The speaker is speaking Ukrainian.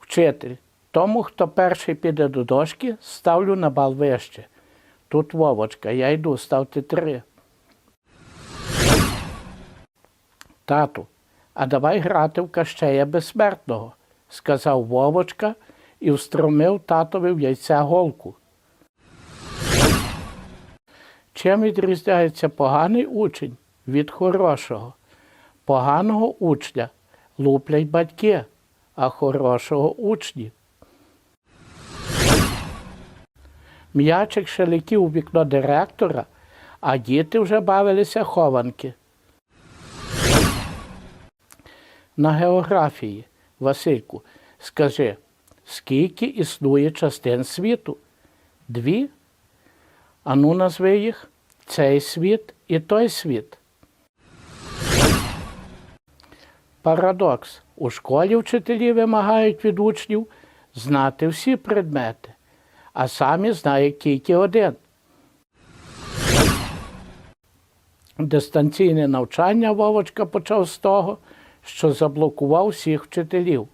Вчитель. Тому, хто перший піде до дошки, ставлю на бал вище. Тут Вовочка, я йду, ставте три. Тату, а давай грати в Кащея безсмертного, сказав Вовочка і встромив татові в яйця голку. Чим відрізняється поганий учень від хорошого? Поганого учня луплять батьки, а хорошого учні. М'ячик ще летів у вікно директора, а діти вже бавилися хованки. На географії, Васильку, скажи, скільки існує частин світу? Дві? Ану назви їх цей світ і той світ. Парадокс. У школі вчителі вимагають від учнів знати всі предмети, а самі знають тільки один. Дистанційне навчання Вовочка почав з того, що заблокував всіх вчителів.